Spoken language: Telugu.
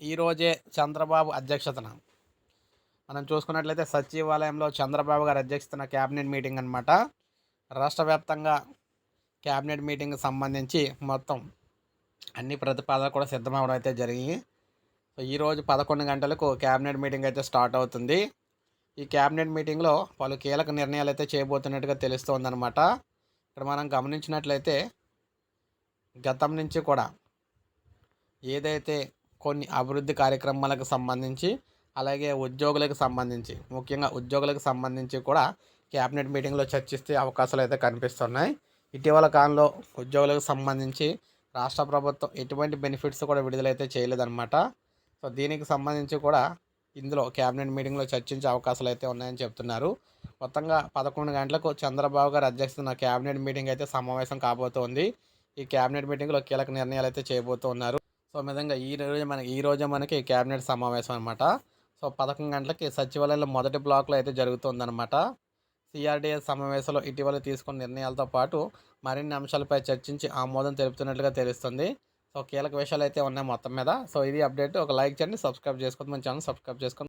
ఈరోజే చంద్రబాబు అధ్యక్షతన. మనం చూసుకున్నట్లయితే సచివాలయంలో చంద్రబాబు గారు అధ్యక్షతన క్యాబినెట్ మీటింగ్ అనమాట రాష్ట్ర వ్యాప్తంగా క్యాబినెట్ మీటింగ్కి సంబంధించి మొత్తం అన్ని ప్రతిపాదనలు కూడా సిద్ధమవడం అయితే జరిగింది. సో ఈరోజు పదకొండు గంటలకు క్యాబినెట్ మీటింగ్ అయితే స్టార్ట్ అవుతుంది. ఈ క్యాబినెట్ మీటింగ్లో పలు కీలక నిర్ణయాలు అయితే చేయబోతున్నట్టుగా తెలుస్తోందనమాట ఇక్కడ మనం గమనించినట్లయితే గతం నుంచి కూడా ఏదైతే కొన్ని అభివృద్ధి కార్యక్రమాలకు సంబంధించి అలాగే ఉద్యోగులకు సంబంధించి ముఖ్యంగా ఉద్యోగులకు సంబంధించి కూడా క్యాబినెట్ మీటింగ్లో చర్చిస్తే అవకాశాలు అయితే కనిపిస్తున్నాయి. ఇటీవల కాలంలో ఉద్యోగులకు సంబంధించి రాష్ట్ర ప్రభుత్వం ఎటువంటి బెనిఫిట్స్ కూడా విడుదలైతే చేయలేదన్నమాట. సో దీనికి సంబంధించి కూడా ఇందులో క్యాబినెట్ మీటింగ్లో చర్చించే అవకాశాలు అయితే ఉన్నాయని చెప్తున్నారు. మొత్తంగా పదకొండు గంటలకు చంద్రబాబు గారు అధ్యక్షతన క్యాబినెట్ మీటింగ్ అయితే సమావేశం కాబోతోంది. ఈ క్యాబినెట్ మీటింగ్లో కీలక నిర్ణయాలు అయితే చేయబోతున్నారు. సో విధంగా ఈ రోజు మనకి ఈ రోజే మనకి క్యాబినెట్ సమావేశం అనమాట సో పదకొండు గంటలకి సచివాలయంలో మొదటి బ్లాక్లో అయితే జరుగుతుందన్నమాట. సిఆర్డీఎస్ సమావేశంలో ఇటీవల తీసుకున్న నిర్ణయాలతో పాటు మరిన్ని అంశాలపై చర్చించి ఆమోదం తెలుపుతున్నట్లుగా తెలుస్తుంది. సో కీలక విషయాలు అయితే ఉన్నాయి మొత్తం మీద. సో ఇది అప్డేట్. ఒక లైక్ చేయండి సబ్స్క్రైబ్ చేసుకోండి మన ఛానల్ సబ్స్క్రైబ్ చేసుకోండి.